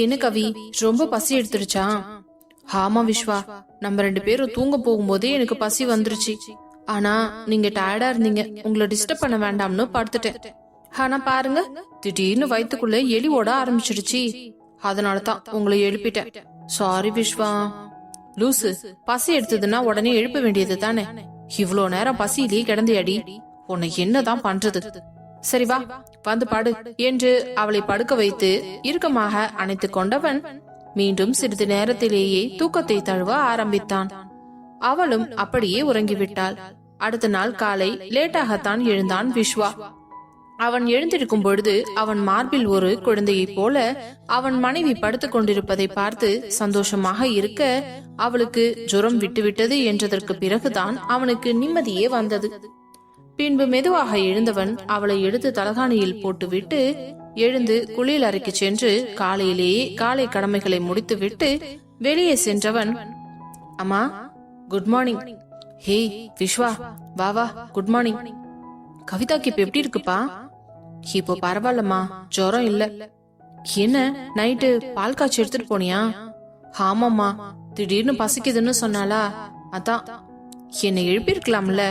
என்ன கவி? ரொம்ப பசி எடுத்துருச்சா? ஆமா விஸ்வா நம்ம ரெண்டு பேரும் தூங்க போகும்போதே எனக்கு பசி வந்துருச்சு. ஆனா நீங்க டயர்டா இருந்தீங்க. உங்களை டிஸ்டர்ப் பண்ண வேண்டாம்னு படுத்துட்டேன் ஆனா பாருங்க திடீர்னு வயிற்றுக்குள்ள எலி ஓட ஆரம்பிச்சிடுச்சு அதனாலதான் உங்களை எழுப்பிட்டேன். சாரி விஸ்வா. லூசு பசி எடுத்ததுன்னா உடனே எழுப்ப வேண்டியது தானே இவ்ளோ நேரம் பசியிலேயே கிடந்தியாடி உன்னை என்னதான் பண்றது? சரி வா வந்து படு என்று அவளை படுக்க வைத்து இறுக்கமாக அணைத்துக் கொண்டவன் மீண்டும் சிறிது நேரத்திலேயே தூக்கத்தை தழுவ ஆரம்பித்தான். அவளும் அப்படியே உறங்கிவிட்டாள். அடுத்த நாள் காலை லேட்டாகத்தான் எழுந்தான் விஸ்வா அவன் எழுந்திருக்கும் பொழுது அவன் மார்பில் ஒரு குழந்தையைப் போல அவன் மனைவி படுத்துக் கொண்டிருப்பதை பார்த்து சந்தோஷமாக இருக்க அவளுக்கு ஜுரம் விட்டுவிட்டது என்றதற்கு பிறகுதான் அவனுக்கு நிம்மதியே வந்தது. பின்பு மெதுவாக எழுந்தவன் அவளை எடுத்து தலகாணியில் போட்டுவிட்டு எழுந்து குளியல் அறைக்கு சென்று காலையிலேயே காலை கடமைகளை முடித்துவிட்டு வெளியே சென்றவன் அம்மா குட் மார்னிங் ஹே விஸ்வா வா வா குட் மார்னிங் கவிதாக்கு இப்ப எப்படி இருக்குப்பா? இப்போ பரவாயில்லம்மா ஜுரம் இல்ல. என்ன நைட்டு பால் காய்ச்சி எடுத்துட்டு போனியா? ஆமாம்மா திடீர்னு பசிக்குதுன்னு சொன்னாலா அதான். என்னை எழுப்பியிருக்கலாம்ல?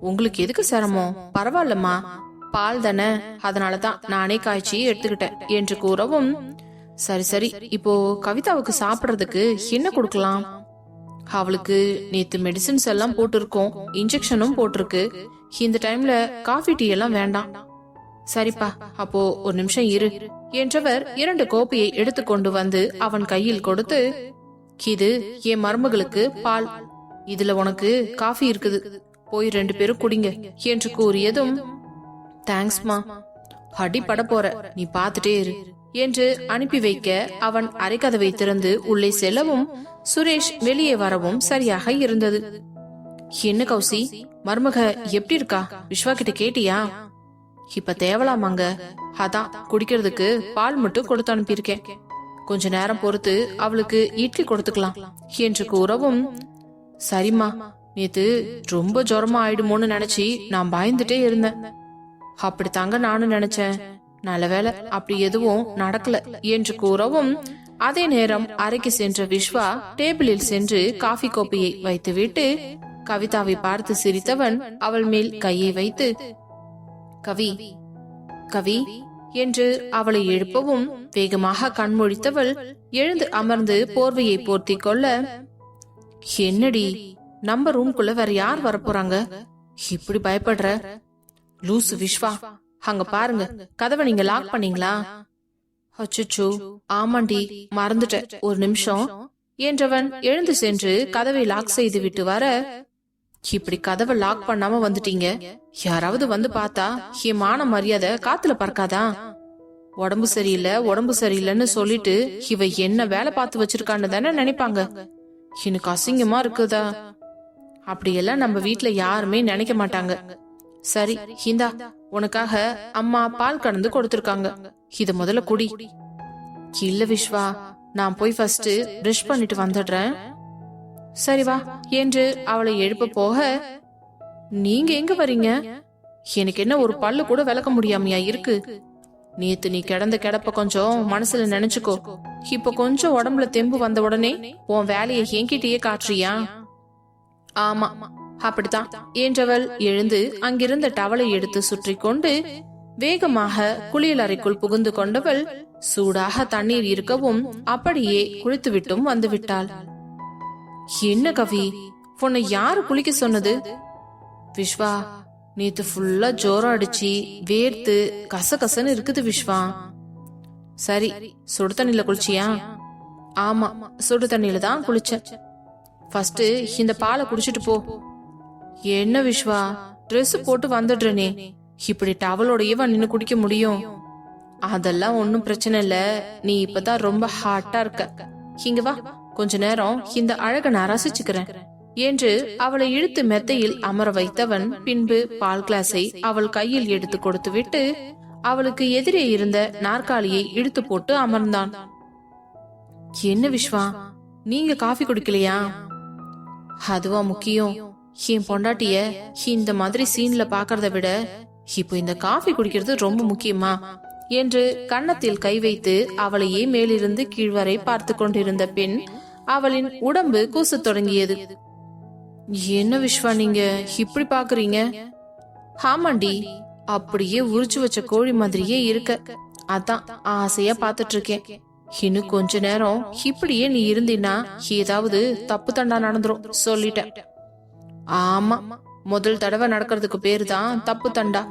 உங்களுக்கு எதுக்கு சிரமம்? பரவாயில்லம்மா. பால் தானே? அதனாலதான் நானே காய்ச்சி எடுத்துக்கிட்டேன் என்று கூறவும் சரி சரி இப்போ கவிதாவுக்கு சாப்பிடுறதுக்கு என்ன கொடுக்கலாம்? அவளுக்கு நேத்து மெடிசின்ஸ் எல்லாம் போட்டிருக்கோம். இன்ஜெக்ஷனும் போட்டிருக்கு. இந்த டைம்ல காஃபி டீ எல்லாம் வேண்டாம். சரிப்பா அப்போ ஒரு நிமிஷம் இரு என்றவர் இரண்டு கோப்பையை எடுத்துக்கொண்டு வந்து அவன் கையில் கொடுத்து இது என் மருமகளுக்கு பால். இதுல உனக்கு காஃபி இருக்குது. போய் ரெண்டு பேரும் குடிங்க என்று கூறியதும் தேங்க்ஸ்மா அடி போற. நீ பாத்துட்டே இரு. என்று அனுப்பி வைக்க அவன் அரைக்கதவை திறந்து உள்ளே செல்லவும் சுரேஷ் வெளியே வரவும் சரியாக இருந்தது. என்ன கௌசி? மருமக எப்படி இருக்கா? விஸ்வா கிட்ட கேட்டியா? இப்ப தேவலாமாங்க? அதான் குடிக்கிறதுக்கு பால் மட்டும் கொடுத்து அனுப்பியிருக்கேன். கொஞ்ச நேரம் பொறுத்து அவளுக்கு இட்லி கொடுத்துக்கலாம். என்று கூறவும் சரிம்மா. நேத்து ரொம்ப ஜுரமா ஆயிடுமோன்னு நினைச்சு நான் பயந்துட்டே இருந்தேன். அப்படித்தாங்க நானும் நினைச்சேன். நல்ல வேளை அப்படி எதுவும் நடக்கல என்று கூறவும் அதே நேரம் அறைக்கு சென்ற விஸ்வா டேபிளில் சென்று காஃபி கோப்பையை வைத்துவிட்டு கவிதாவை பார்த்து சிரித்தவன் அவள் மேல் கையை வைத்து கவி கவி என்று அவளை எழுப்பவும் வேகமாக கண்மொழித்தவள் எழுந்து அமர்ந்து போர்வையை போர்த்திக் கொள்ள என்னடி நம்ம ரூம்குள்ள வேற யார் வரப்போறாங்க? இப்படி பயப்படுற? லூசு விஸ்வா அங்க பாருங்க கதவை நீங்க லாக் பண்ணீங்களா? அச்சுச்சு ஆமாண்டி மறந்துட்டேன். ஒரு நிமிஷம். என்றவன் எழுந்து சென்று கதவை லாக் செய்து விட்டு வர இப்படி கதவை லாக் பண்ணாம வந்துட்டீங்க? யாராவது வந்து பார்த்தா ஹிமான மான மரியாதை காத்துல பறக்காதா? உடம்பு சரியில்லை உடம்பு சரியில்லைன்னு சொல்லிட்டு இவ என்ன வேலை பார்த்து வச்சிருக்கான்னு தானே நினைப்பாங்க? எனக்கு அசிங்கமா இருக்குதா? அப்படியெல்லாம் நம்ம வீட்டுல யாருமே நினைக்க மாட்டாங்க. சரி ஹிந்தா உனக்காக அம்மா பால் கலந்து கொடுத்திருக்காங்க. இது முதல்ல குடி. இல்ல விஸ்வா நான் போய் ஃபர்ஸ்ட் பிரஷ் பண்ணிட்டு வந்துடுறேன். சரி வா என்று அவளை எழுப்ப போக நீங்க எங்க வரீங்க? எனக்கு என்ன ஒரு பல்லு கூட விளக்க முடியாமையா இருக்கு? நேத்து நீ கிடந்த கிடப்ப கொஞ்சம் மனசுல நினைச்சுக்கோ. இப்ப கொஞ்சம் உடம்புல தெம்பு வந்த உடனே உன் வேலையை என்கிட்டயே காட்டுறியா? ஆமா அப்படித்தான். என்றவள் எழுந்து அங்கிருந்த டவலை எடுத்து சுற்றி கொண்டு வேகமாக குளியல் அறைக்குள் புகுந்து கொண்டவள் சூடாக தண்ணீர் இருக்கவும் அப்படியே குளித்துவிட்டும் வந்துவிட்டாள். என்ன கவி உன்னை யாரு குளிக்க சொன்னது? விஸ்வா நேத்து ஃபுல்லா ஜோரம் அடிச்சு வேர்த்து கசகசன்னு இருக்குது விஸ்வா சரி சுடு தண்ணில குளிச்சியா? ஆமா சுடு தண்ணில தான் குளிச்சேன். ஃபர்ஸ்ட் இந்த பாலை குடிச்சிட்டு போ. என்ன விஸ்வா ட்ரெஸ் போட்டு வந்துடுறனே. இப்படி டவலோடயேவா நின்னு குடிக்க முடியும்? அதெல்லாம் ஒன்னும் பிரச்சனை இல்ல. நீ இப்பதான் ரொம்ப ஹாட்டா இருக்க. இங்க வா. கொஞ்ச நேரம் இந்த அழக நான் ரசிச்சுக்கிறேன். என்று அவளை இழுத்து மெத்தையில் அமர வைத்தவன் பின்பு பால் கிளாஸை அவள் கையில் எடுத்து கொடுத்துவிட்டு அவளுக்கு எதிரே இருந்த நாற்காலியை இழுத்து போட்டு அமர்ந்தான். என்ன விஸ்வா நீங்க காஃபி குடிக்கலையா? அதுவா முக்கியம். என் பொண்டாட்டிய இந்த மாதிரி சீன்ல பாக்குறத விட இப்போ இந்த காஃபி குடிக்கிறது ரொம்ப முக்கியமா? என்று கன்னத்தில் கை வைத்து அவளையே மேலிருந்து கீழ்வரை பார்த்து கொண்டிருந்த பெண் அவளின் உடம்பு கூசத் தொடங்கியது. என்ன விஸ்வா நீங்க? இப்படி பாக்குறீங்க? ஆமாண்டி அப்படியே உரிச்சு வச்ச கோழி மாதிரியே இருக்க. அதான் ஆசையா பாத்துட்டு இருக்கேன். இன்னும் கொஞ்ச நேரம் இப்படியே நீ இருந்தினா ஏதாவது தப்பு தண்டா நடந்துரும் சொல்லிட்டேன். ஆமா முதல் தடவை நடக்கிறதுக்கு பேரு தான் தப்பு தண்டா.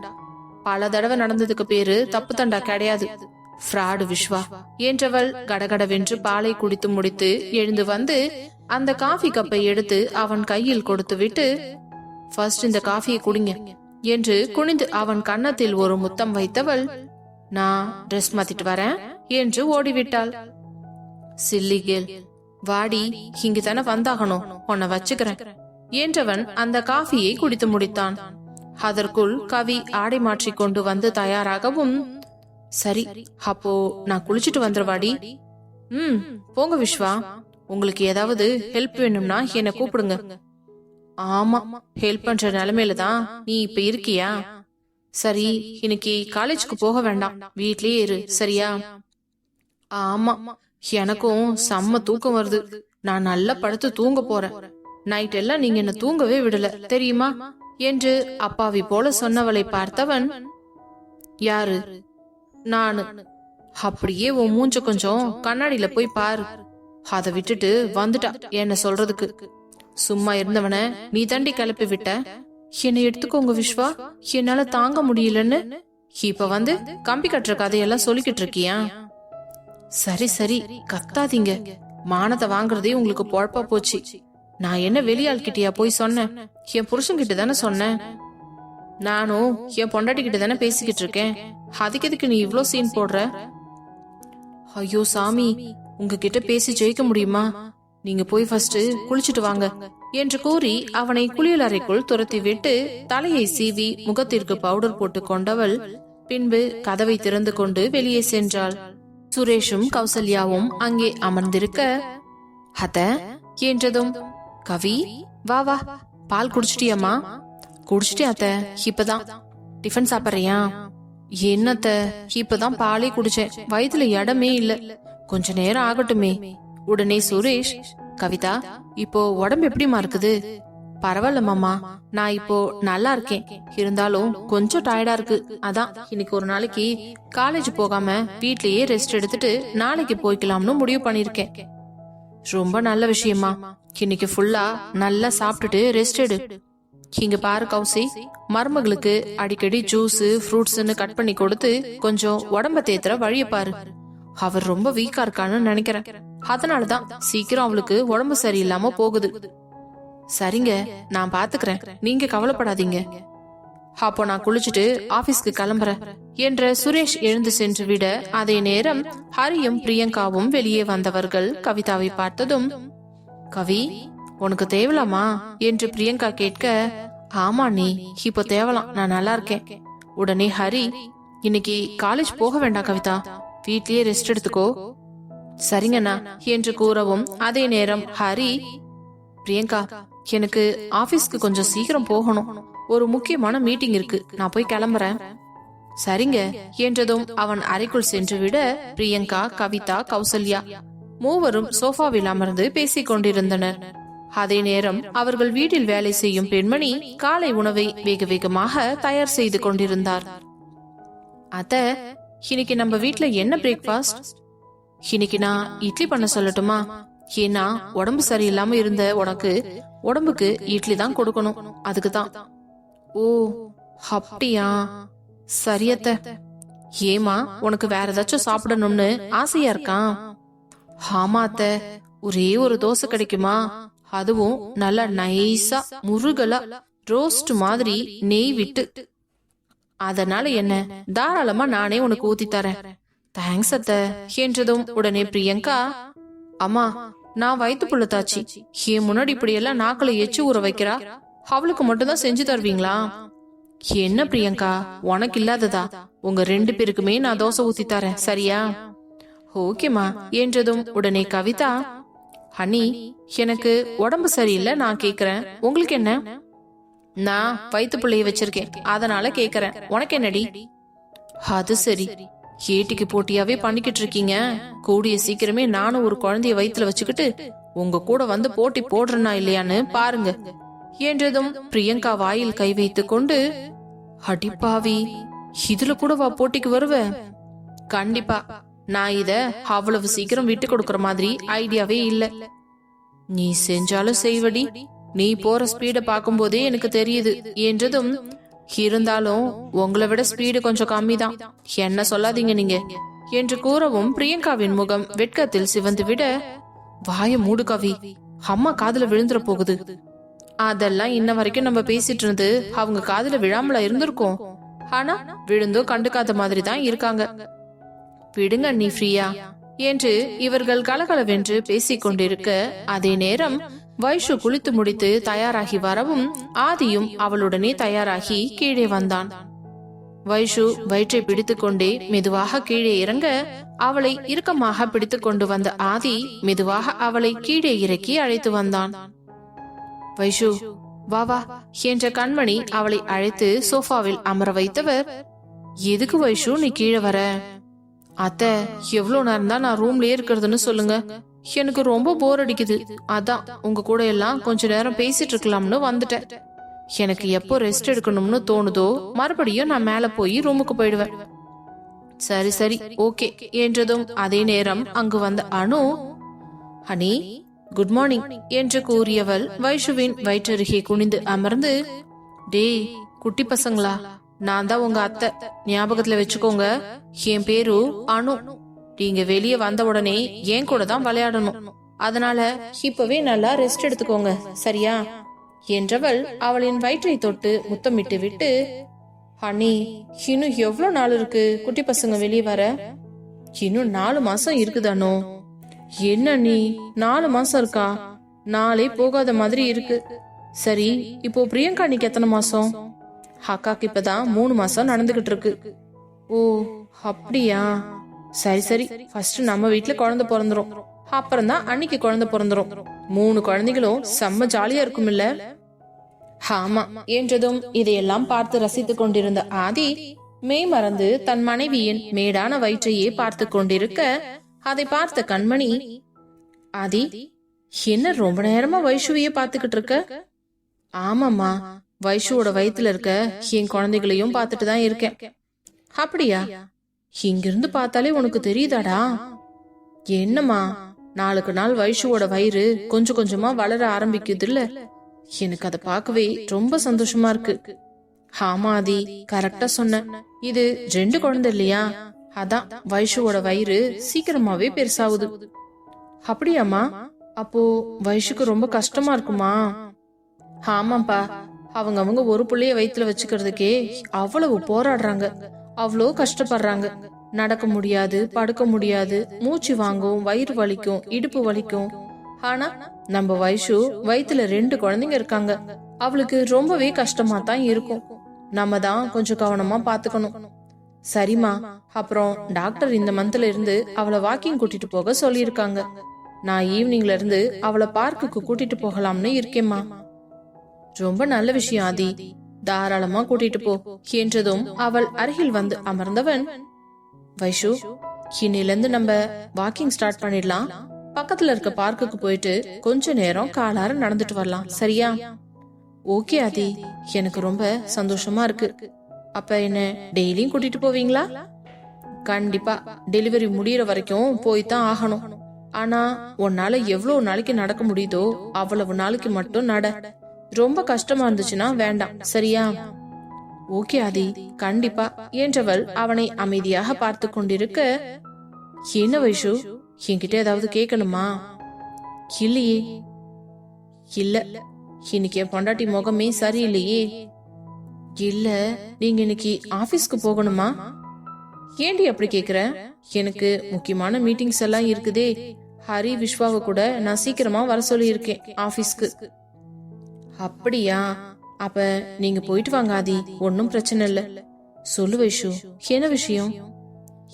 பல தடவை நடந்ததுக்கு பேரு தப்பு தண்டா கிடையாது. ஃப்ராடு விஸ்வா என்றவள் கடகடவென்று பாலை குடித்து முடித்து எழுந்து வந்து அந்த காஃபி கப்பை எடுத்து அவன் கையில் கொடுத்து விட்டு ஃபர்ஸ்ட் இந்த காஃபியை குடிங்க என்று குனிந்து அவன் கன்னத்தில் ஒரு முத்தம் வைத்தவள் நான் ட்ரெஸ் மாத்திட்டு வரேன். என்று ஓடிவிட்டாள். சில்லிகேல் வாடி இங்கு தானே வந்தாகணும் உன்னை வச்சுக்கிறேன் என்றவன் அந்த காஃபியை குடித்து முடித்தான். அதற்குள் கவி ஆடை மாற்றி கொண்டு வந்து தயாராகவும் சரி அப்போ நான் குளிச்சிட்டு வந்துருவாடி. ம் போங்க விஸ்வா உங்களுக்கு ஏதாவது ஹெல்ப் வேணும்னா என்னை கூப்பிடுங்க. ஆமா ஹெல்ப் பண்ற நிலைமையில தான் நீ இப்ப இருக்கியா? சரி இன்னைக்கு காலேஜுக்கு போக வேண்டாம் வீட்லயே இரு சரியா? ஆமா. எனக்கும் செம்ம தூக்கம் வருது. நான் நல்லா படுத்து தூங்க போறேன். நைட் எல்லாம் நீங்க என்ன தூங்கவே விடல தெரியுமா? என்று அப்பாவி போல சொன்னவளை பார்த்தவன் யாரு? நானு. அப்படியே உன் மூஞ்ச கொஞ்சம் கண்ணாடியில போய் பாரு. அதை விட்டுட்டு வந்துட்டா என்ன சொல்றதுக்கு? சும்மா இருந்தவன நீ தண்டி கிளப்பி விட்ட. என்னை எடுத்துக்கோங்க விஸ்வா என்னால தாங்க முடியலன்னு. இப்ப வந்து கம்பி கட்டுற கதையெல்லாம் சொல்லிக்கிட்டு இருக்கியா? சரி சரி கத்தாதீங்க. மானத்தை வாங்குறதே உங்களுக்கு பொழப்பா போச்சு. நான் என்ன வெளியாள் கிட்டயா போய் சொன்னேன்? என் புருஷன் கிட்ட தானே சொன்னேன். நானும் என் பொண்டாட்டி கிட்ட தானே பேசிக்கிட்டு இருக்கேன். அதுக்கு எதுக்கு நீ இவ்ளோ சீன் போடுற? ஐயோ சாமி உங்ககிட்ட பேசி ஜெயிக்க முடியுமா? நீங்க போய் ஃபர்ஸ்ட் குளிச்சிட்டு வாங்க என்று கூறி அவனை குளியல் அறைக்குள் துரத்தி விட்டு தலையை சீவி முகத்திற்கு பவுடர் போட்டு கொண்டவள் பின்பு கதவை திறந்து கொண்டு வெளியே சென்றாள். சுரேஷும் கௌசல்யாவும் அங்கே அமர்ந்திருக்க அத என்றதும் கவி வா வா பால் குடிச்சிட்டியம்மா? குடிச்சிட்டே அத்த இப்பதான். டிஃபன் சாப்பிடுறியா? என்னத்த இப்பதான் பாலே குடிச்சேன். வயதுல இடமே இல்ல. கொஞ்ச நேரம் ஆகட்டுமே. உடனே சுரேஷ் கவிதா இப்போ உடம்பு எப்படிமா இருக்குது? பரவாயில்ல மாமா. நான் இப்போ நல்லா இருக்கேன். இருந்தாலும் கொஞ்சம் டயர்டா இருக்கு. அதான் இன்னைக்கு ஒரு நாளைக்கு காலேஜ் போகாம வீட்லயே ரெஸ்ட் எடுத்துட்டு நாளைக்கு போய்க்கலாம்னு முடிவு பண்ணிருக்கேன் ரொம்ப நல்ல விஷயமா. இன்னைக்கு ஃபுல்லா நல்லா சாப்பிட்டுட்டு ரெஸ்ட் எடு. இங்க பாரு கௌசி. மருமகளுக்கு அடிக்கடி ஜூஸ் ஃப்ரூட்ஸ்னு கட் பண்ணி கொடுத்து கொஞ்சம் உடம்ப தேத்துற வழிய பாரு. அவர் ரொம்ப வீக்கா இருக்கான்னு நினைக்கிறேன். அதனாலதான் சீக்கிரம் அவளுக்கு உடம்பு சரியில்லாம போகுது. சரிங்க நான் பாத்துக்கிறேன். நீங்க கவலைப்படாதீங்க. அப்போ நான் குளிச்சுட்டு ஆபீஸ்க்கு கிளம்புறேன் என்ற சுரேஷ் எழுந்து சென்று விட அதே நேரம் ஹரியும் பிரியங்காவும் வெளியே வந்தவர்கள் கவிதாவை பார்த்ததும் கவி உனக்கு தேவலாமா? என்று பிரியங்கா கேட்க ஆமா நீ இப்போ தேவலாம் நான் நல்லா இருக்கேன். உடனே ஹரி இன்னைக்கு காலேஜ் போக வேண்டாம் கவிதா வீட்லயே ரெஸ்ட் எடுத்துக்கோ. சரிங்கண்ணா என்று கூறவும் அதே நேரம் ஹரி பிரியங்கா எனக்கு ஆபீஸ்க்கு கொஞ்சம் சீக்கிரம் போகணும். ஒரு முக்கியமான மீட்டிங் இருக்கு. நான் போய் கிளம்புறேன். சரிங்க என்றதும் அவன் அறைக்குள் சென்று விட பிரியங்கா கவிதா கௌசல்யா மூவரும் சோஃபாவில் அமர்ந்து பேசிக் கொண்டிருந்தனர். அதே நேரம் அவர்கள் வீட்டில் வேலை செய்யும் பெண்மணி காலை உணவை வேக வேகமாக தயார் செய்து கொண்டிருந்தார். அத்த இன்னைக்கு நம்ம வீட்ல என்ன பிரேக்ஃபாஸ்ட் இன்னைக்கு நான் இட்லி பண்ண சொல்லட்டுமா? ஏன்னா உடம்பு சரியில்லாம இருந்த உனக்கு உடம்புக்கு இட்லி தான் கொடுக்கணும். அதுக்கு தான் ஓ அப்படியா? சரியத்த. ஏமா உனக்கு வேற ஏதாச்சும் சாப்பிடணும்னு ஆசையா இருக்கான் ஆமாத்த ஒரே ஒரு தோசை கிடைக்குமா? அதுவும் நல்லா நைஸா முருகலா ரோஸ்ட் மாதிரி நெய் விட்டு. அதனால என்ன? தாராளமா நானே உனக்கு ஊத்தி தரேன். தேங்க்ஸ் அத்த. என்றதும் உடனே பிரியங்கா அம்மா நான் வயிற்று புள்ள தாச்சி என் முன்னாடி இப்படி எல்லாம் நாக்களை எச்சு ஊற வைக்கிறா? அவளுக்கு மட்டும்தான் செஞ்சு தருவீங்களா? என்ன பிரியங்கா உனக்கு இல்லாததா? உங்க ரெண்டு பேருக்குமே நான் தோசை ஊத்தி தரேன் சரியா? ஓகேமா என்றதும் உடனே கவிதா ஹனி எனக்கு உடம்பு சரியில்லை நான் கேக்குறேன். உங்களுக்கு என்ன? நான் வயிற்று பிள்ளைய வச்சிருக்கேன். அதனால கேக்குறேன். உனக்கு என்னடி? அது சரி. ஏட்டிக்கு போட்டியாவே பண்ணிக்கிட்டு இருக்கீங்க. கூடிய சீக்கிரமே நானும் ஒரு குழந்தைய வயித்துல வச்சுக்கிட்டு உங்க கூட வந்து போட்டி போடுறேனா இல்லையான்னு பாருங்க. என்றதும் பிரியங்கா வாயில் கை வைத்து கொண்டு அடிப்பாவி இதுல கூட வா போட்டிக்கு வருவ? கண்டிப்பா. நான் இத அவ்வளவு சீக்கிரம் விட்டு கொடுக்கற மாதிரி ஐடியாவே இல்ல. நீ செஞ்சாலும் செய்வடி. நீ போற ஸ்பீட பாக்கும்போதே எனக்கு தெரியுது. என்றதும் இருந்தாலும் உங்களை விட ஸ்பீடு கொஞ்சம் கம்மி தான் என்ன சொல்லாதீங்க நீங்க. என்று கூறவும் பிரியங்காவின் முகம் வெட்கத்தில் சிவந்து விட வாய மூடு கவி. அம்மா காதுல விழுந்துற போகுது. அதெல்லாம் இன்ன வரைக்கும் நம்ம பேசிட்டு இருந்து அவங்க காதுல விழாமல இருந்திருக்கோம். ஆனா விழுந்தோ கண்டுக்காத மாதிரி தான் இருக்காங்க. விடுங்க நீ ஃப்ரீயா? என்று இவர்கள் கலகலவென்று பேசிக் கொண்டிருக்க அதே நேரம் வைஷு குளித்து முடித்து தயாராகி வரவும் ஆதியும் அவளுடனே தயாராகி கீழே வந்தான். வைஷு வயிற்றை பிடித்துக்கொண்டே மெதுவாக கீழே இறங்க அவளை இறுக்கமாக பிடித்து கொண்டு வந்த ஆதி மெதுவாக அவளை கீழே இறக்கி அழைத்து வந்தான். வைஷு வா வா என்ற கண்மணி அவளை அழைத்து சோஃபாவில் அமர வைத்தவர் எதுக்கு வைஷு நீ கீழே வர? அத்தை எவ்வளவு நேரம் தான் நான் ரூம்லயே இருக்கிறதுன்னு சொல்லுங்க. எனக்கு ரொம்ப போர் அடிக்குது. அதான் உங்க கூட எல்லாம் கொஞ்ச நேரம் பேசிட்டு இருக்கலாம்னு வந்துட்டேன். எனக்கு எப்போ ரெஸ்ட் எடுக்கணும்னு தோணுதோ மறுபடியும் நான் மேல போய் ரூமுக்கு போயிடுவேன். சரி சரி ஓகே என்றதும் அதே நேரம் அங்கு வந்த அனு ஹனி குட் மார்னிங் என்று கூறியவள் வைஷுவின் வயிற்றருகே குனிந்து அமர்ந்து டேய் குட்டி பசங்களா நான் தான் உங்க அத்தை. ஞாபகத்துல வச்சுக்கோங்க. என் பேரு அனு. நீங்க வெளியே வந்த உடனே என் கூட தான் விளையாடணும். அதனால இப்பவே நல்லா ரெஸ்ட் எடுத்துக்கோங்க சரியா? என்றவள் அவளின் வயிற்றை தொட்டு முத்தமிட்டு விட்டு ஹனி இன்னும் எவ்வளவு நாள் இருக்கு? குட்டி பசங்க வெளியே வர? இன்னும் நாலு மாசம் இருக்குதானோ என்ன நீ நாலு மாசம் இருக்கா? நாளே போகாத மாதிரி இருக்கு. சரி இப்போ பிரியங்கா நீக்கு எத்தனை மாசம்? அக்காக்கு இப்பதான் மூணு மாசம் நடந்துகிட்டு இருக்கு. ஓ அப்படியா? சரி சரி. ஃபர்ஸ்ட் நம்ம வீட்ல குழந்தை பிறந்துரும். அப்புறம் தான் அன்னைக்கு குழந்தை பிறந்துரும். மூணு குழந்தைகளும் செம்ம ஜாலியா இருக்கும் இல்ல ஆமா. என்றதும் இதையெல்லாம் பார்த்து ரசித்துக் கொண்டிருந்த ஆதி மெய் மறந்து தன் மனைவியின் மேடான வயிற்றையே பார்த்து கொண்டிருக்க அதை பார்த்த கண்மணி ஆதி என்ன ரொம்ப நேரமா வைஷுவையே பார்த்துக்கிட்டு இருக்க? ஆமாம்மா. வைஷுவோட வயித்துல இருக்க என் குழந்தைகளையும் பார்த்துட்டு தான் இருக்கேன். அப்படியா? இங்கிருந்து பார்த்தாலே உனக்கு தெரியுதாடா? என்னம்மா நாளுக்கு நாள் வைஷுவோட வயிறு கொஞ்சம் கொஞ்சமா வளர ஆரம்பிக்குது இல்ல எனக்கு அதை பார்க்கவே ரொம்ப சந்தோஷமா இருக்கு. ஆமா ஆதி கரெக்டா சொன்ன. இது ரெண்டு குழந்தை இல்லையா? அதான் வைஷுவோட வயிறு சீக்கிரமாவே பெருசாகுது. அப்படியாம்மா? அப்போ வயசுக்கு ரொம்ப கஷ்டமா இருக்குமா? ஆமாப்பா அவங்க அவங்க ஒரு பிள்ளைய வயித்துல வச்சுக்கிறதுக்கே அவ்வளவு போராடுறாங்க. அவ்வளோ கஷ்டப்படுறாங்க. நடக்க முடியாது படுக்க முடியாது மூச்சு வாங்கும் வயிறு வலிக்கும் இடுப்பு வலிக்கும். ஆனா நம்ம வைஷு வயித்துல ரெண்டு குழந்தைங்க இருக்காங்க. அவளுக்கு ரொம்பவே கஷ்டமா தான் இருக்கும். நம்ம தான் கொஞ்சம் கவனமா பாத்துக்கணும். சரிம்மா அப்புறம் டாக்டர் இந்த மந்த்ல இருந்து அவளை வாக்கிங் கூட்டிட்டு போக சொல்லியிருக்காங்க. நான் ஈவினிங்ல இருந்து அவளை பார்க்குக்கு கூட்டிட்டு போகலாம்னு இருக்கேம்மா. ரொம்ப நல்ல விஷயம் ஆதி. தாராளமா கூட்டிட்டு போ என்றதும் அவள் அருகில் வந்து அமர்ந்தவன் வைஷு இன்னிலிருந்து நம்ம வாக்கிங் ஸ்டார்ட் பண்ணிடலாம். பக்கத்துல இருக்க பார்க்குக்கு போயிட்டு கொஞ்ச நேரம் காலார நடந்துட்டு வரலாம் சரியா? ஓகே ஆதி. எனக்கு ரொம்ப சந்தோஷமா இருக்கு. அப்ப என்ன டெய்லியும் கூட்டிட்டு போவீங்களா? கண்டிப்பா. டெலிவரி முடியற வரைக்கும் போய் தான் ஆகணும். ஆனா உன்னால எவ்வளவு நாளைக்கு நடக்க முடியுதோ அவ்வளவு நாளைக்கு மட்டும் நட. ரொம்ப கஷ்டமா இருந்துச்சுன்னா வேண்டாம். சரியா? ஓகே ஆதி. கண்டிப்பா. என்றவள் அவனை அமைதியாக பார்த்து கொண்டிருக்க என்ன வைஷு? என்கிட்ட ஏதாவது கேட்கணுமா இல்லையே. இல்ல. இன்னைக்கு என் பொண்டாட்டி முகமே சரியில்லையே. இல்ல. நீங்க இன்னைக்கு ஆபீஸ்க்கு போகணுமா? ஏண்டி அப்படி கேக்குற? எனக்கு முக்கியமான மீட்டிங்ஸ் எல்லாம் இருக்குதே. ஹரி விஸ்வாவை கூட நான் சீக்கிரமா வர சொல்லி இருக்கேன் ஆபீஸ்க்கு. அப்படியா? அப்ப நீங்க போயிட்டு வாங்க ஆதி ஒன்னும் பிரச்சனை இல்ல. சொல்லு வைஷு என்ன விஷயம்?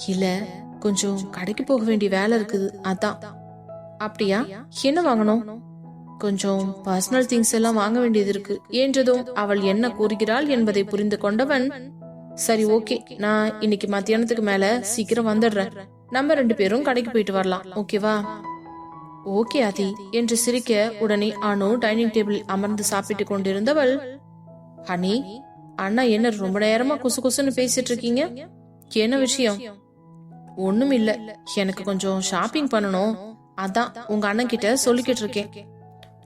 இல்ல கொஞ்சம் கடைக்கு போக வேண்டிய வேலை இருக்குது அதான். அப்படியா? என்ன வாங்கணும்? கொஞ்சம் பர்சனல் திங்ஸ் எல்லாம் வாங்க வேண்டியது இருக்கு. என்றதும் அவள் என்ன கூறுகிறாள் என்பதை புரிந்து கொண்டவன் சரி ஓகே நான் இன்னைக்கு மத்தியானத்துக்கு மேல சீக்கிரம் வந்துடுறேன். நம்ம ரெண்டு பேரும் கடைக்கு போயிட்டு வரலாம் ஓகேவா? ஓகே அதி என்று சிரிக்க உடனே அனு டைனிங் டேபிளில் அமர்ந்து சாப்பிட்டு கொண்டிருந்தவள் ஹனி அண்ணா என்ன ரொம்ப நேரமா குசு குசுன்னு பேசிட்டு இருக்கீங்க? என்ன விஷயம்? ஒண்ணும் இல்ல. எனக்கு கொஞ்சம் ஷாப்பிங் பண்ணணும். அதான் உங்க அண்ணன் கிட்ட சொல்லிக்கிட்டு இருக்கேன்.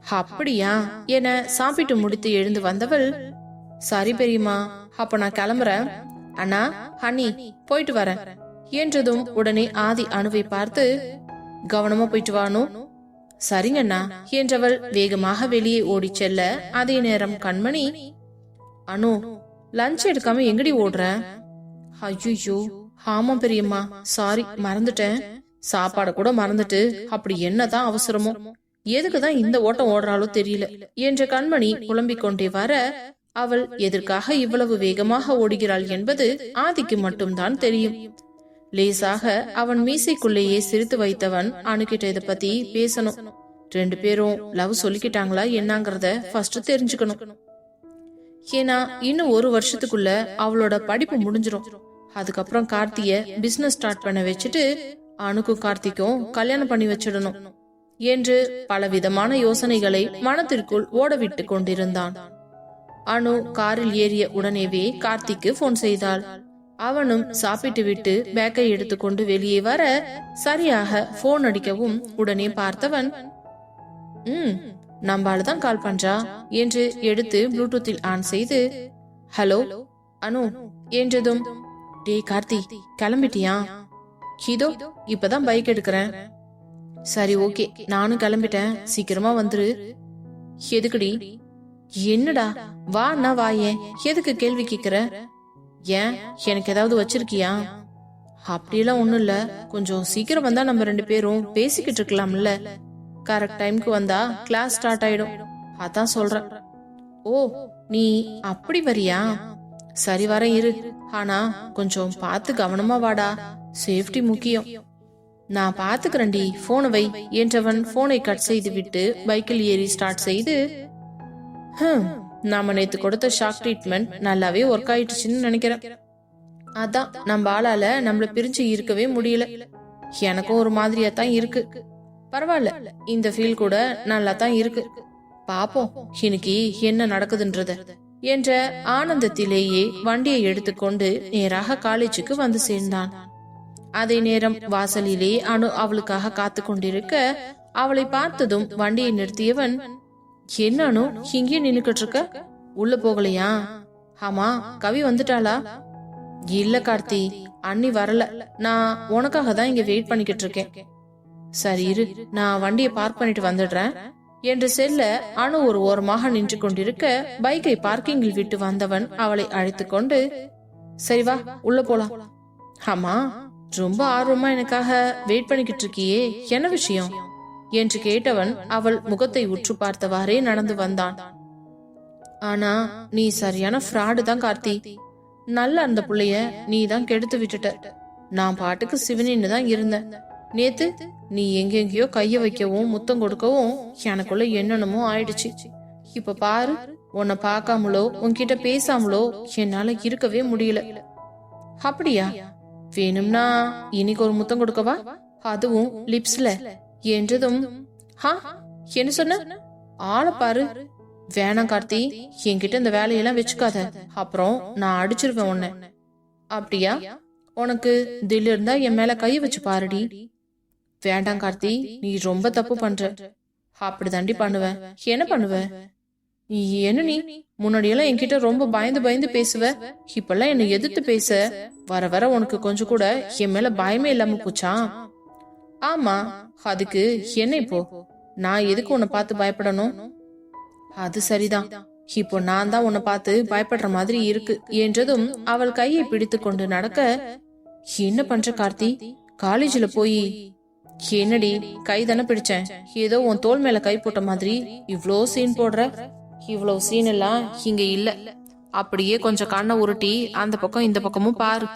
அப்படியா? என சாப்பிட்டு முடித்து எழுந்து வந்தவள் சரி பெரியம்மா அப்ப நான் கிளம்புறேன். அண்ணா ஹனி போயிட்டு வரேன். என்றதும் உடனே ஆதி அணுவை பார்த்து கவனமா போயிட்டு வானு. சரிங்கண்ணா என்றவள் வேகமாக வெளியே ஓடிச் செல்ல அதே நேரம் கண்மணி அனு லஞ்ச் எடுக்காம எங்கடி ஓடுற? ஐயோ ஆமா பெரியம்மா சாரி மறந்துட்டேன். சாப்பாட கூட மறந்துட்டு அப்படி என்னதான் அவசரமோ? எதுக்குதான் இந்த ஓட்டம் ஓடுறாலோ தெரியல என்ற கண்மணி புலம்பிக் கொண்டே வர அவள் எதற்காக இவ்வளவு வேகமாக ஓடுகிறாள் என்பது ஆதிக்கு மட்டும்தான் தெரியும். லேசாக அவன் மீசைக்குள்ளேயே சிரித்து வைத்தவன் அணுகிட்ட இதை பத்தி பேசணும். ரெண்டு பேரும் லவ் சொல்லிக்கிட்டாங்களா என்னங்கறத ஃபர்ஸ்ட் தெரிஞ்சுக்கணும். ஏன்னா இன்னும் ஒரு வருஷத்துக்குள்ள அவளோட படிப்பு முடிஞ்சிரும். அதுக்கப்புறம் கார்த்திய பிசினஸ் ஸ்டார்ட் பண்ண வச்சுட்டு அணுக்கும் கார்த்திக்கும் கல்யாணம் பண்ணி வச்சிடணும் என்று பலவிதமான யோசனைகளை மனத்திற்குள் ஓடவிட்டு கொண்டிருந்தான். அனு காரில் ஏறிய உடனேவே கார்த்திக்கு போன் செய்தாள். அவனும் சாப்பிட்டு விட்டு பேக்கை எடுத்துக்கொண்டு வெளியே வர சரியாக போன் அடிக்கவும் உடனே பார்த்தவன் ம் நம்பால தான் கால் பண்றா என்று எடுத்து ப்ளூடூத்தில் ஆன் செய்து ஹலோ அனு என்றதும் டே கார்த்தி கிளம்பிட்டியா? இதோ இப்பதான் பைக் எடுக்கிறேன். சரி ஓகே நானும் கிளம்பிட்டேன் சீக்கிரமா வந்துரு. எதுக்குடி? என்னடா வா அண்ணா வா ஏன் எதுக்கு கேள்வி கேக்குற? ஏன்? எனக்கு ஏதாவது வச்சிருக்கியா? அப்படியெல்லாம் ஒண்ணும் இல்ல. கொஞ்சம் சீக்கிரம் வந்தா நம்ம ரெண்டு பேரும் பேசிக்கிட்டு இருக்கலாம்ல. கரெக்ட் டைம்க்கு வந்தா கிளாஸ் ஸ்டார்ட் ஆயிடும். அதான் சொல்றேன். ஓ நீ அப்படி வரியா? சரி வரேன் இரு. ஆனா கொஞ்சம் பார்த்து கவனமா வாடா. சேஃப்டி முக்கியம். நான் பாத்துக்கிறேன்டி. போனை வை. என்றவன் போனை கட் செய்து விட்டு பைக்கில் ஏறி ஸ்டார்ட் செய்து ஹம், நாம நேத்து கொடுத்த ஷாக் ட்ரீட்மெண்ட் நல்லாவே ஒர்க் ஆயிடுச்சுன்னு நினைக்கிறேன். அதான் நம்ம ஆளால நம்மள பிரிஞ்சு இருக்கவே முடியல. எனக்கும் ஒரு மாதிரியா தான் இருக்கு. பரவாயில்ல இந்த ஃபீல் கூட நல்லா தான் இருக்கு. பாப்போம் இன்னைக்கு என்ன நடக்குதுன்றத. என்ற ஆனந்தத்திலேயே வண்டியை எடுத்துக்கொண்டு நேராக காலேஜுக்கு வந்து சேர்ந்தான். அதே நேரம் வாசலிலே அனு அவளுக்காக காத்து கொண்டிருக்க அவளை பார்த்ததும் வண்டியை நிறுத்தியவன் என்ன அனு இங்கே நின்னுக்கிட்டு இருக்க உள்ள போகலையா? ஆமா கவி வந்துட்டாளா? இல்ல கார்த்தி. அண்ணி வரல. நான் உனக்காக தான் இங்க வெயிட் பண்ணிக்கிட்டு இருக்கேன். சரி இரு. நான் வண்டியை பார்க் பண்ணிட்டு வந்துடுறேன். என்று செல்ல அணு ஒரு ஓரமாக நின்று கொண்டிருக்க பைக்கை பார்க்கிங்கில் விட்டு வந்தவன் அவளை அழைத்து கொண்டு சரி வா உள்ள போலாம். ஆமா ரொம்ப ஆர்வமா எனக்காக வெயிட் பண்ணிக்கிட்டு இருக்கியே. என்ன விஷயம்? என்று கேட்டவன் அவள் முகத்தை உற்று பார்த்தவாறே நடந்து வந்தான். ஆனா நீ சரியான ஃப்ராடு தான் கார்த்தி. நல்ல அந்த புள்ளைய நீ தான் கெடுத்து விட்டுட்ட. நான் பாட்டுக்கு சிவனின்னு தான் இருந்தேன். நேத்து நீ எங்கெங்கயோ கைய வைக்கவும் முத்தம் கொடுக்கவும் எனக்குள்ள என்னென்னமோ ஆயிடுச்சு. இப்ப பாரு உன்னை பார்க்காமலோ உன்கிட்ட பேசாமலோ என்னால இருக்கவே முடியல. அப்படியா? வேணும்னா இன்னைக்கு ஒரு முத்தம் கொடுக்கவா? அதுவும் லிப்ஸ்ல என்றதும் ஹா என்ன சொன்ன? ஆளை பாரு. வேணாம் கார்த்தி. என்கிட்ட இந்த வேலையெல்லாம் வச்சுக்காத. அப்புறம் நான் அடிச்சிருவேன் உன்ன. அப்படியா? உனக்கு தில் இருந்தா என் மேல கை வச்சு பாருடி. வேண்டாம் கார்த்தி. நீ ரொம்ப தப்பு பண்ற. அப்படி தாண்டி பண்ணுவேன் என்ன பண்ணுவ? என்ன நீ? முன்னாடியெல்லாம் என்கிட்ட ரொம்ப பயந்து பயந்து பேசுவ. இப்பெல்லாம் என்னை எதிர்த்து பேச. வர வர உனக்கு கொஞ்சம் கூட என் மேல பயமே இல்லாம போச்சான் ஆமா அதுக்கு என்ன இப்போ நான் எதுக்கு உன்னை பார்த்து பயப்படணும்? அது சரிதான். இப்போ நான் தான் உன்னை பார்த்து பயப்படுற மாதிரி இருக்கு என்றதும் அவள் கையை பிடித்து கொண்டு நடக்க என்ன பண்ற கார்த்தி? காலேஜ்ல போய் என்னடி கை தானே பிடிச்சேன்? ஏதோ உன் தோல் மேல கை போட்ட மாதிரி இவ்வளோ சீன் போடுற? இவ்வளோ சீன் எல்லாம் இங்க இல்ல. அப்படியே கொஞ்சம் கண்ணை உருட்டி அந்த பக்கம் இந்த பக்கமும் பாரு.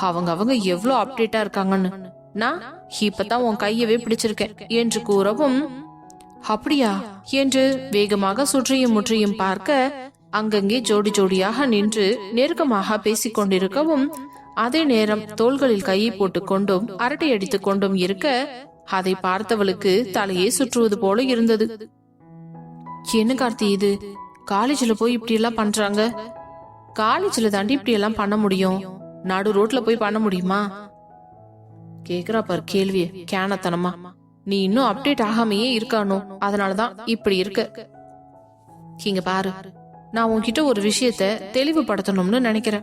அவங்க அவங்க எவ்வளோ அப்டேட்டா இருக்காங்கன்னு. நான் இப்பதான் உன் கையவே பிடிச்சிருக்கேன் என்று கூறவும் அப்படியா? என்று வேகமாக சுற்றியும் முற்றியும் பார்க்க அங்கங்கே ஜோடி ஜோடியாக நின்று நெருக்கமாக பேசிக் கொண்டிருக்கவும் அதே நேரம் தோள்களில் கையை போட்டு கொண்டும் அரட்டை அடித்துக் கொண்டும் இருக்க அதை பார்த்தவளுக்கு தலையே சுற்றுவது போல இருந்தது. என்ன கார்த்தி இது? காலேஜ்ல போய் இப்படி எல்லாம் பண்றாங்க? காலேஜ்ல தாண்டி இப்படி எல்லாம் பண்ண முடியும்? நடு ரோட்ல போய் பண்ண முடியுமா? கேக்குறா பார் கேள்விய கேனத்தனமா. நீ இன்னும் அப்டேட் ஆகாமையே இருக்கானோ? அதனாலதான் இப்படி இருக்க. இங்க பாரு நான் உன்கிட்ட ஒரு விஷயத்த தெளிவுபடுத்தணும்னு நினைக்கிறேன்.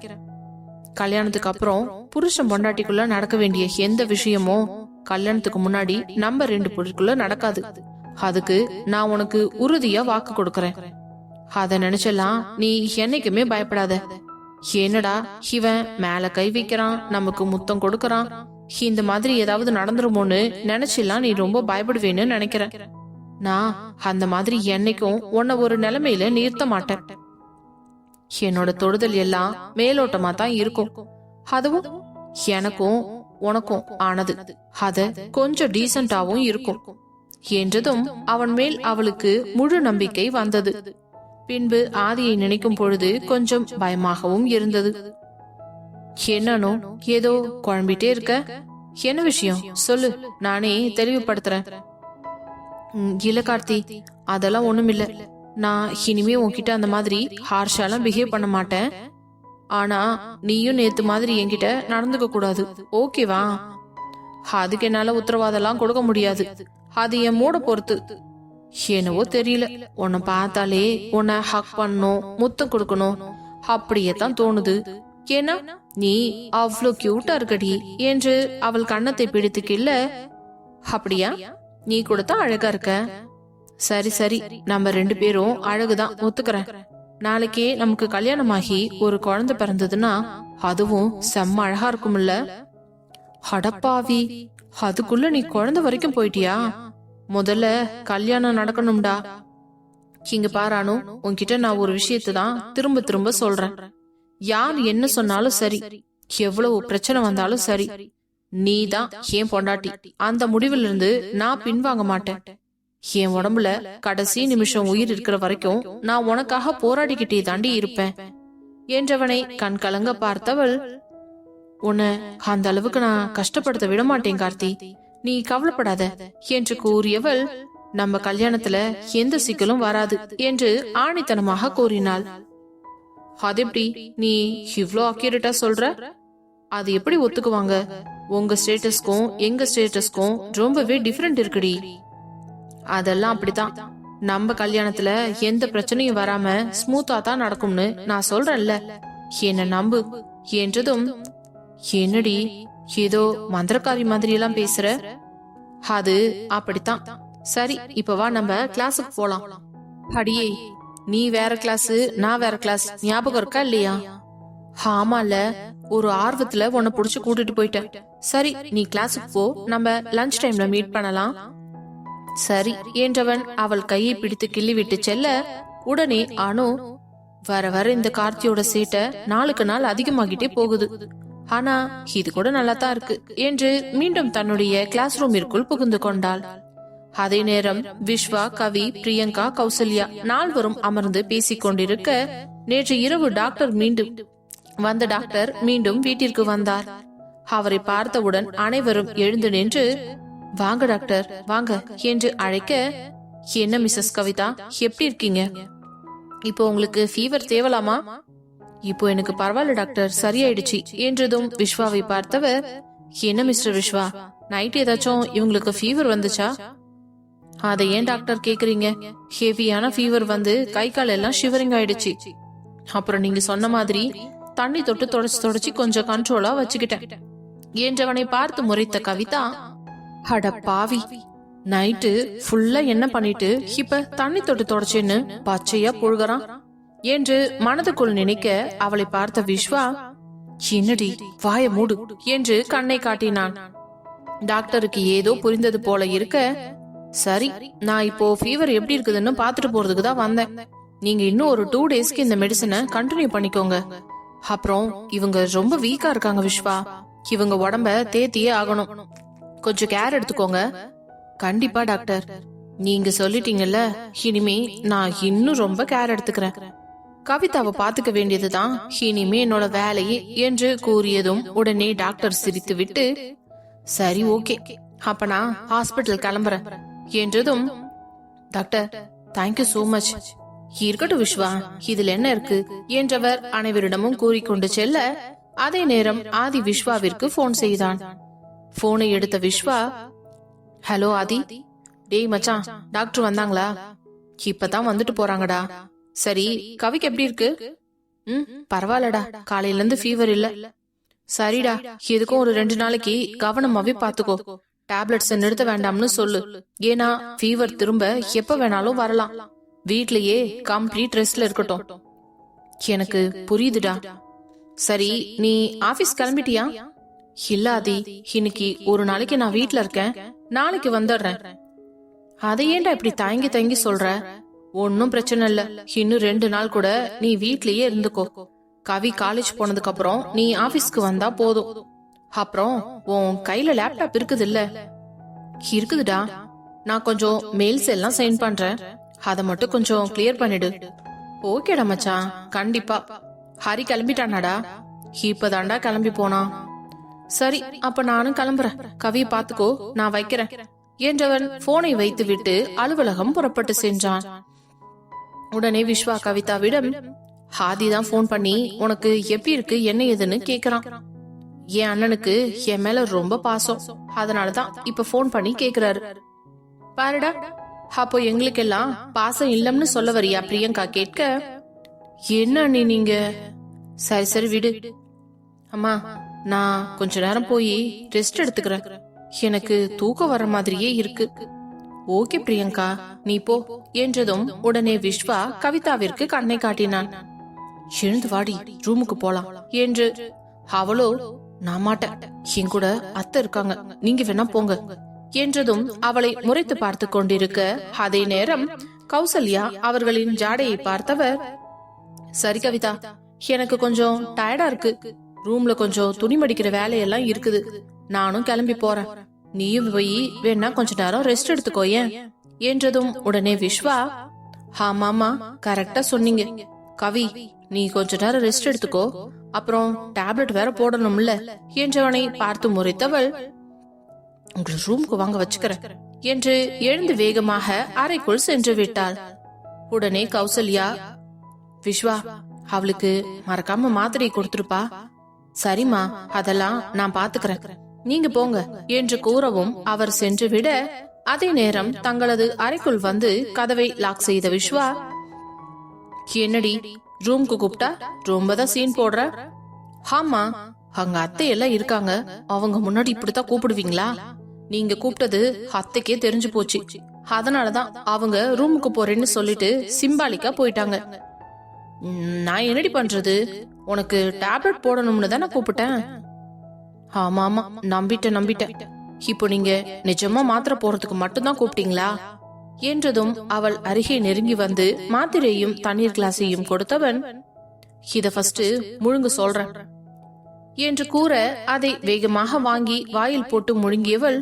கல்யாணத்துக்கு அப்புறம் புருஷன் பொண்டாட்டிக்குள்ள நடக்க வேண்டிய எந்த விஷயமோ கல்யாணத்துக்கு முன்னாடி நம்ம ரெண்டு பேருக்குள்ள நடக்காது. அதுக்கு நான் உனக்கு உறுதியா வாக்கு கொடுக்கறேன். அத நினைச்செல்லாம் நீ என்னைக்குமே பயப்படாத. என்னடா இவன் மேல கை வைக்கிறான் நமக்கு முத்தம் கொடுக்கறான் இந்த மாதிரி ஏதாவது நடந்துருமோன்னு நினைச்செல்லாம் நீ ரொம்ப பயப்படுவேன்னு நினைக்கிறேன். நான் அந்த மாதிரி என்னைக்கும் உன்னை ஒரு நிலைமையில நிறுத்த மாட்டேன். என்னோட தொடுதல் எல்லாம் மேலோட்டமா தான் இருக்கும். அதுவும் எனக்கும் உனக்கும் ஆனது. அத கொஞ்சம் டீசென்டாவும் இருக்கும். என்றதும் அவன் மேல் அவளுக்கு முழு நம்பிக்கை வந்தது. பின்பு ஆதியை நினைக்கும் பொழுது கொஞ்சம் பயமாகவும் இருந்தது. என்னனோ ஏதோ குழம்பிட்டே இருக்க? என்ன விஷயம்? சொல்லு. நானே தெளிவுபடுத்துறேன். இல்ல கார்த்தி. அதெல்லாம் ஒண்ணுமில்ல. நான் இனிமே உன்கிட்ட அந்த மாதிரி ஹார்ஷாலாம் பிஹேவ் பண்ண மாட்டேன். ஆனா நீயும் நேத்து மாதிரி என்கிட்ட நடந்துக்க கூடாது. ஓகேவா? அதுக்கு என்னால உத்தரவாதம்லாம் கொடுக்க முடியாது. அது என் மூட பொறுத்து. என்னவோ தெரியல. உன்னை பார்த்தாலே உன்னை ஹக் பண்ணணும் முத்தம் கொடுக்கணும். அப்படியே தான் தோணுது. ஏன்னா நீ அவ்வளோ கியூட்டா இருக்கடி என்று அவள் கன்னத்தை பிடித்து கிள்ள அப்படியா? நீ கூட தான் அழகா இருக்க. சரி சரி. நம்ம ரெண்டு பேரும் அழகுதான். ஒத்துக்கிறேன். நாளைக்கே நமக்கு கல்யாணமாகி ஒரு குழந்தை பிறந்ததுன்னா அதுவும் செம்ம அழகா இருக்கும்ல. அடப்பாவி அதுக்குள்ள நீ குழந்தை வரைக்கும் போயிட்டியா? முதல்ல கல்யாணம் நடக்கணும்டா. இங்க பாரானு உன்கிட்ட நான் ஒரு விஷயத்தை தான் திரும்ப திரும்ப சொல்றேன். யார் என்ன சொன்னாலும் சரி. எவ்வளவு பிரச்சனை வந்தாலும் சரி. நீ தான் ஏன் பொண்டாட்டி? அந்த முடிவிலிருந்து நான் பின்வாங்க மாட்டேன். என் உடம்புல கடைசி நிமிஷம் உயிர் இருக்கிற வரைக்கும் நான் உனக்காக போராடிக்கிட்டே தாண்டி இருப்பேன். என்றவனை கண் கலங்க பார்த்தவள் உன்னை அந்த அளவுக்கு நான் கஷ்டப்படுத்த விட மாட்டேன் கார்த்தி. நீ கவலைப்படாத என்று கூறியவள் நம்ம கல்யாணத்துல எந்த சிக்கலும் வராது என்று ஆணித்தனமாக கூறினாள். அது எப்படி நீ இவ்ளோ அக்யூரேட்டா சொல்ற? அது எப்படி ஒத்துக்குவாங்க? உங்க ஸ்டேட்டஸ்க்கும் எங்க ஸ்டேட்டஸ்க்கும் ரொம்பவே டிஃபரெண்ட் இருக்குடி. அதெல்லாம் அப்படித்தான். நம்ம கல்யாணத்துல எந்த பிரச்சனையும் வராம ஸ்மூத்தா தான் நடக்கும்னு நான் சொல்றேன்ல. என்ன நம்பு. என்றதும் என்னடி ஏதோ மந்திரக்காரி மாதிரி எல்லாம் பேசுற? அது அப்படித்தான். சரி இப்ப வா நம்ம கிளாஸுக்கு போலாம். அடியே நீ வேற கிளாஸ் நான் வேற கிளாஸ் ஞாபகம் இருக்கா இல்லையா? ஆமால ஒரு ஆர்வத்துல உன்னை புடிச்சு கூட்டிட்டு போயிட்டேன். சரி நீ கிளாஸுக்கு போ. நம்ம லஞ்ச் டைம்ல மீட் பண்ணலாம். சரி என்றவன் அவள் கையை பிடித்து கிள்ளி விட்டு செல்ல உடனே அனு வர வர இந்த கார்த்தியோட சீட்டை நாளுக்கு நாள் அதிகமாகிட்டே போகுது. ஆனா இது கூட நல்லா தான் இருக்கு என்று மீண்டும் தன்னுடைய கிளாஸ் ரூமிற்குள் புகுந்து கொண்டாள். அதே நேரம் விஸ்வா கவி பிரியங்கா கௌசல்யா நால்வரும் அமர்ந்து பேசிக் கொண்டிருக்க நேற்று இரவு டாக்டர் மீண்டும் வந்த டாக்டர் மீண்டும் வீட்டிற்கு வந்தார். அவரை பார்த்தவுடன் அனைவரும் எழுந்து நின்று வாங்க டாக்டர் வாங்க என்று அழைக்க என்ன மிஸ்ஸஸ் கவிதா எப்படி இருக்கீங்க? இப்போ உங்களுக்கு ஃபீவர் தேவலாமா? இப்போ எனக்கு பரவாயில்ல டாக்டர் சரியாயிடுச்சு என்றதும் விஸ்வாவை பார்த்தவர் என்ன மிஸ்டர் விஸ்வா நைட் ஏதாச்சும் இவங்களுக்கு ஃபீவர் வந்துச்சா? அதை ஏன் டாக்டர் கேக்குறீங்க? ஹெவியான ஃபீவர் வந்து கை கால் எல்லாம் ஷிவரிங் ஆயிடுச்சு. அப்புறம் நீங்க சொன்ன மாதிரி தண்ணி தொட்டு தொடச்சு தொடச்சு கொஞ்சம் கண்ட்ரோலா வச்சுக்கிட்டேன். என்றவனை பார்த்து முறைத்த கவிதா அட பாவி நைட்டு ஃபுல்லா என்ன பண்ணிட்டு இப்ப தண்ணி தொட்டு தொடச்சேன்னு பச்சையா புழுகிறான்? என்று மனதுக்குள் நினைக்க அவளை பார்த்த விஸ்வா என்னடி வாய மூடு என்று கண்ணை காட்டினான். டாக்டருக்கு ஏதோ புரிந்தது போல இருக்க சரி நான் இப்போ ஃபீவர் எப்படி இருக்குதுன்னு பாத்துட்டு போறதுக்கு தான் வந்தேன். நீங்க இன்னும் ஒரு டூ டேஸ்க்கு இந்த மெடிசனை கண்டினியூ பண்ணிக்கோங்க. அப்புறம் இவங்க ரொம்ப வீக்கா இருக்காங்க விஸ்வா இவங்க உடம்ப தேத்தியே ஆகணும். கொஞ்சம் கேர் எடுத்துக்கோங்க. கண்டிப்பா டாக்டர் நீங்க சொல்லிட்டீங்கல்ல இனிமே நான் இன்னும் ரொம்ப கேர் எடுத்துக்கிறேன். கவிதாவை பாத்துக்க வேண்டியதுதான். இனிமே என்னோட வேலையே என்று கூறியதும் உடனே டாக்டர் சிரித்து விட்டு சரி ஓகே அப்ப நான் ஹாஸ்பிட்டல் கிளம்புறேன். என்றதும் டாக்டர் தேங்க்யூ சோ மச் இருக்கட்டும் விஸ்வா இதுல என்ன இருக்கு? என்றவர் அனைவரிடமும் கூறிக்கொண்டு செல்ல அதே நேரம் ஆதி விஸ்வாவிற்கு போன் செய்தான். போனை எடுத்த விஸ்வா ஹலோ ஆதி. டேய் மச்சான் டாக்டர் வந்தாங்களா? இப்பதான் வந்துட்டு போறாங்கடா. சரி கவிக்கு எப்படி இருக்கு? ம் பரவாயில்லடா காலையில இருந்து ஃபீவர் இல்ல. சரிடா எதுக்கும் ஒரு ரெண்டு நாளைக்கு கவனமாவே பாத்துக்கோ. டேப்லெட்ஸ் நிறுத்த வேண்டாம்னு சொல்லு. ஏன்னா ஃபீவர் திரும்ப எப்ப வேணாலும் வரலாம். வீட்லயே கம்ப்ளீட் ரெஸ்ட்ல இருக்கட்டும். எனக்கு புரியுதுடா. சரி நீ ஆபீஸ் கிளம்பிட்டியா? இல்லாதி இன்னைக்கு ஒரு நாளைக்கு நான் வீட்ல இருக்கேன். நாளைக்கு வந்துடுறேன். அதை ஏன்டா இப்படி தயங்கி தயங்கி சொல்ற? ஒன்னும் பிரச்சனை இல்ல. இன்னும் ரெண்டு நாள் கூட நீ வீட்லயே இருந்துக்கோ. கவி காலேஜ் போனதுக்கு அப்புறம் நீ ஆபீஸ்க்கு வந்தா போதும். அப்புறம் உன் கையில லேப்டாப் இருக்குது இல்ல இருக்குதுடா. நான் கொஞ்சம் மெயில்ஸ் எல்லாம் சென்ட் பண்றேன். அத மட்டும் கொஞ்சம் கிளியர் பண்ணிடு. ஓகேடா மச்சான். கண்டிப்பா. ஹரி கிளம்பிட்டானாடா. இப்பதாண்டா கிளம்பி போனான் சரி அப்ப நானும் கிளம்புறேன். கவிய பாத்துக்கோ நான் வைக்கிறேன். என்றவன் போனை வைத்துவிட்டு அலுவலகம் புறப்பட்டு சென்றான். உடனே விஸ்வா கவிதாவிடம் ஹாதி தான் போன் பண்ணி உனக்கு எப்படி இருக்கு என்ன ஏதுன்னு கேக்குறான். என் அண்ணனுக்கு என் மேல ரொம்ப பாசம். அதனாலதான் இப்ப போன் பண்ணி கேக்குறாரு. பாருடா அப்போ எங்களுக்கெல்லாம் பாசம் இல்லம்னு சொல்ல வரியா பிரியங்கா கேட்க? என்ன அண்ணி நீங்க? சரி சரி விடு. அம்மா நான் கொஞ்ச நேரம் போய் ரெஸ்ட் எடுத்துக்கிறேன். எனக்கு தூக்கம் வர மாதிரியே இருக்கு. ஓகே பிரியங்கா நீ போ என்றதும் உடனே விஸ்வா கவிதாவிற்கு கண்ணை காட்டினான். எழுந்து வாடி ரூமுக்கு போலாம் என்று அவளோ நான் மாட்டேன். என் கூட அத்தை இருக்காங்க. நீங்க வேணா போங்க. என்றதும் அவளை முறைத்து பார்த்து கொண்டிருக்க அதே நேரம் கௌசல்யா அவர்களின் ஜாடையை பார்த்தவர் சரி கவிதா எனக்கு கொஞ்சம் டயர்டா இருக்கு. ரூம்ல கொஞ்சம் துணி மடிக்கிற வேலையெல்லாம் இருக்குது. நானும் கிளம்பி போறேன். நீயும் போய் வேணா கொஞ்ச நேரம் ரெஸ்ட் எடுத்துக்கோ ஏன்? என்றதும் உடனே விஸ்வா ஆமாமா கரெக்டா சொன்னீங்க. கவி நீ கொஞ்ச நேரம் ரெஸ்ட் எடுத்துக்கோ. அப்புறம் டேப்லெட் வேற போடணும்ல? என்றவனை பார்த்து முறைத்தவள் உங்களை ரூமுக்கு வாங்க வச்சுக்கிறேன் என்று எழுந்து வேகமாக அறைக்குள் சென்று விட்டாள். உடனே கௌசல்யா விஸ்வா அவளுக்கு மறக்காம மாத்திரையை கொடுத்துருப்பா. சரிம்மா அதெல்லாம் நான் பாத்துக்கிறேன். நீங்க போங்க என்று கூறவும் அவர் சென்று விட அதே நேரம் தங்களது அறைக்குள் வந்து கதவை லாக் செய்த விஸ்வா என்னடி ரூம்க்கு கூப்பிட்டா ரொம்ப தான் சீன் போடுற. ஆமா அங்க அத்தை எல்லாம் இருக்காங்க. அவங்க முன்னாடி இப்படித்தான் கூப்பிடுவீங்களா? நீங்க கூப்பிட்டது அத்தைக்கே தெரிஞ்சு போச்சு. அதனாலதான் அவங்க ரூமுக்கு போறேன்னு சொல்லிட்டு சிம்பாலிக்கா போயிட்டாங்க. நான் என்னடி பண்றது? உனக்கு டேப்லெட் போடணும்னு தானே கூப்பிட்டேன். ஆமா ஆமா நம்பிட்டேன் நம்பிட்டேன். இப்போ நீங்க நிஜமா மாத்திரை போறதுக்கு மட்டும்தான் கூப்பிட்டீங்களா? என்றதும் அவள் அருகே நெருங்கி வந்து மாத்திரையும் தண்ணீர் கிளாஸையும் கொடுத்தவன் இத ஃபர்ஸ்ட் முழுங்க சொல்றேன் என்று கூற அதை வேகமாக வாங்கி வாயில் போட்டு முழுங்கியவள்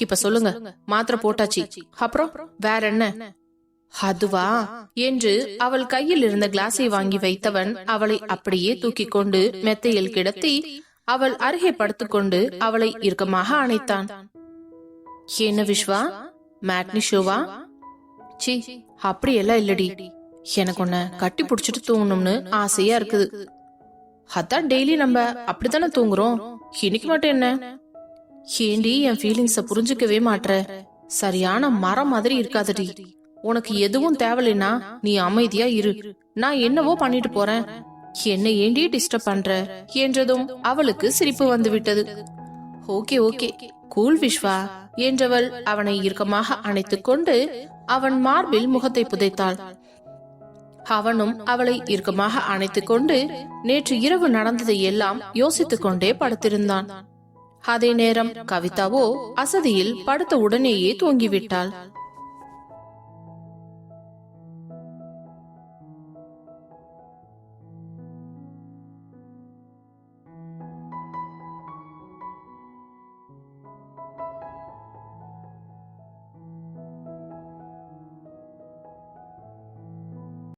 இப்ப சொல்லுங்க மாத்திரை போட்டாச்சு அப்புறம் வேற என்ன? அதுவா? என்று அவள் கையில் இருந்த கிளாஸை வாங்கி வைத்தவன் அவளை அப்படியே தூக்கி கொண்டு மெத்தையில் கிடத்தி அவள் அருகே படுத்துக்கொண்டு அவளை இறுக்கமாக அணைத்தான். என்ன விஸ்வா மேட்னி ஷோவா சி அப்படி எல்லாம் இல்லடி. எனக்கு உன்னை கட்டி பிடிச்சிட்டு தூங்கணும்னு ஆசையா இருக்குது. அதான் டெய்லி நம்ம அப்படித்தானே தூங்குறோம். இன்னைக்கு மட்டும் என்ன? ஏண்டி என் ஃபீலிங்ஸ புரிஞ்சுக்கவே மாட்ற. சரியான மரம் மாதிரி இருக்காதடி. உனக்கு எதுவும் தேவையில்லைனா நீ அமைதியா இரு. நான் என்னவோ பண்ணிட்டு போறேன். என்ன ஏண்டி டிஸ்டர்ப் பண்ற? என்றதும் அவளுக்கு சிரிப்பு வந்து விட்டது ஓகே ஓகே. கூல் விஷ்வா. என்றவள் அவனை இறுக்கமாக அணைத்துக் கொண்டு அவன் மார்பில் முகத்தை புதைத்தாள். அவனும் அவளை இறுக்கமாக அணைத்துக் கொண்டு நேற்று இரவு நடந்ததை எல்லாம் யோசித்துக் கொண்டே படுத்திருந்தான். அதே நேரம் கவிதாவோ அசதியில் படுத்த உடனேயே தூங்கிவிட்டாள்.